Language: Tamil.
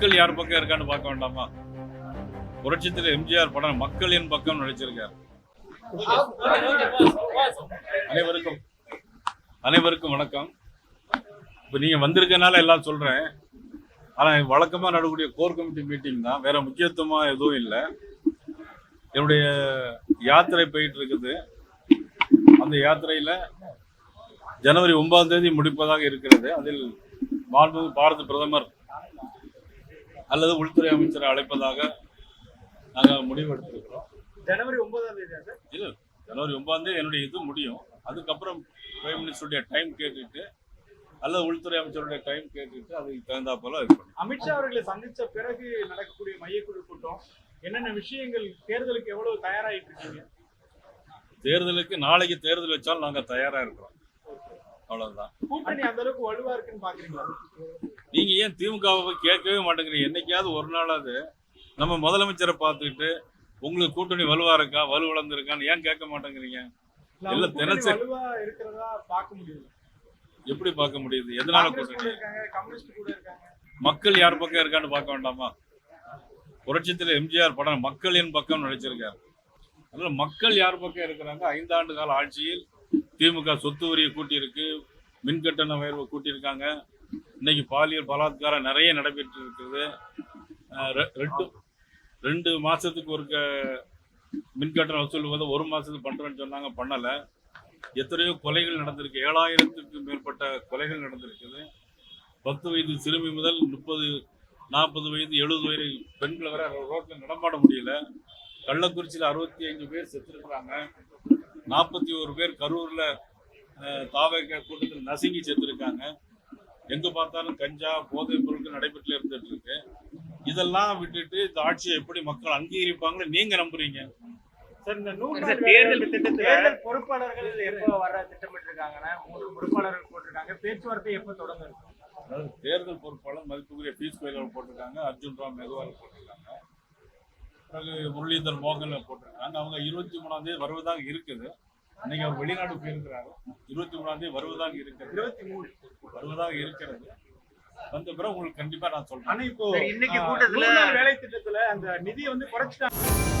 மக்கள் யார் பக்கம் இருக்கான்னு பார்க்க வேண்டாமா? புரட்சித்தில் எம்ஜிஆர் படம் மக்கள் என் பக்கம் நடிச்சிருக்கார். அனைவருக்கும் அனைவருக்கும் வணக்கம். இப்போ நீங்கள் வந்திருக்கனால எல்லாம் சொல்கிறேன் ஆனால் வழக்கமாக நடக்கக்கூடிய கோர் கமிட்டி மீட்டிங் தான். வேற முக்கியத்துவமாக எதுவும் இல்லை. என்னுடைய யாத்திரை போயிட்டு இருக்குது. அந்த யாத்திரையில் ஜனவரி ஒன்பதாம் தேதி முடிப்பதாக இருக்கிறது. அதில் மாண்பு பாரத பிரதமர் அல்லது உள்துறை அமைச்சரை அழைப்பதாக நாங்கள் முடிவு எடுத்திருக்கிறோம் ஜனவரி ஒன்பதாம் தேதி இல்லை ஜனவரி ஒன்பதாம் தேதி என்னுடைய இது முடியும். அதுக்கப்புறம் பிரைம் மினிஸ்டருடைய டைம் கேட்டுட்டு அல்லது உள்துறை அமைச்சருடைய டைம் கேட்டுட்டு அதுக்கு தகுந்தா போல பண்ணும் அமித்ஷா அவர்களை சந்திச்ச பிறகு நடக்கக்கூடிய மையக்குழு கூட்டம் என்னென்ன விஷயங்கள் தேர்தலுக்கு எவ்வளவு தயாராகிட்டு இருக்கீங்க? தேர்தலுக்கு நாளைக்கு தேர்தல் வச்சாலும் நாங்கள் தயாராக இருக்கிறோம். அவ்வளவுதான். கூட்டணி அந்த அளவுக்கு வலுவா இருக்குன்னு பாக்குறீங்களா? நீங்க ஏன் திமுகவை கேட்கவே மாட்டேங்கிறீங்க? என்னைக்காவது ஒரு நாளாவது நம்ம முதலமைச்சரை பார்த்துக்கிட்டு உங்களுக்கு கூட்டணி வலுவா இருக்கா? வலுவிழந்திருக்கான்னு ஏன் கேட்க மாட்டேங்கிறீங்க? இல்ல, வலுவா இருக்கிறதா பார்க்க முடியுது. எப்படி பார்க்க முடியுது? எதனால கூட்டணி? மக்கள் யார் பக்கம் இருக்கான்னு பார்க்க வேண்டாமா? புரட்சித்தில் எம்ஜிஆர் படம் மக்கள் என் பக்கம் நடிச்சிருக்கார். அதனால மக்கள் யார் பக்கம் இருக்கிறாங்க? ஐந்தாண்டு கால ஆட்சியில் திமுக சொத்து வரியை கூட்டியிருக்கு மின் கட்டண உயர்வை கூட்டியிருக்காங்க. இன்னைக்கு பாலியல் பலாத்காரம் நிறைய நடைபெற்று இருக்குது. ரெ- ரெண்டு ரெண்டு மாதத்துக்கு ஒரு மின் கட்டணம் வசூல் ஒரு மாதத்துக்கு பண்ணுறேன்னு சொன்னாங்க பண்ணலை. எத்தனையோ கொலைகள் நடந்திருக்கு. ஏழாயிரத்துக்கு மேற்பட்ட கொலைகள் நடந்திருக்குது. பத்து வயது சிறுமி முதல் முப்பது நாற்பது வயது எழுபது வயது பெண்களை வர ரோட்டில் நடமாட முடியல. கள்ளக்குறிச்சியில் அறுபத்தி அஞ்சு பேர் செத்துருக்குறாங்க. நாற்பத்தி ஒரு பேர் கரூரில் தாவக கூட்டத்தில் நசுங்கி செத்துருக்காங்க. எங்க பார்த்தாலும் கஞ்சா போதைப் பொருட்கள் நடைபெற்று இருந்துட்டு இருக்கு இதெல்லாம் விட்டுட்டு இந்த ஆட்சியை எப்படி மக்கள் அங்கீகரிப்பாங்கன்னு நீங்க நம்புறீங்க? சார் இந்த நூறு சார், நாள் தேர்தல் பொறுப்பாளர்கள் எப்போ வர திட்டமிட்டு இருக்காங்கன்னா மூன்று பொறுப்பாளர்கள் போட்டிருக்காங்க. பேச்சுவார்த்தை எப்போ தொடங்க இருக்கு அதாவது தேர்தல் பொறுப்பாளர் மதிப்புக்குரிய பீஸ் கோயில் போட்டிருக்காங்க அர்ஜுன் ராம் மெகவால் போட்டிருக்காங்க பிறகு முரளிதர் மோகன் போட்டிருக்காங்க. அவங்க இருபத்தி மூணாம் தேதி வருவதாக இருக்குது. இன்னைக்கு அவர் வெளிநாடு போயிருக்கிறாரு. இருபத்தி மூணாம் தேதி வருவதாக இருக்கிறது. இருபத்தி மூணு. வருவதாக இருக்கிறது. வந்த பிறகு உங்களுக்கு கண்டிப்பா நான் சொல்றேன். ஆனா இப்போ இன்னைக்கு கூட்டத்துல- வேலை திட்டத்துல அந்த நிதியை வந்து குறைச்சிட்டாங்க.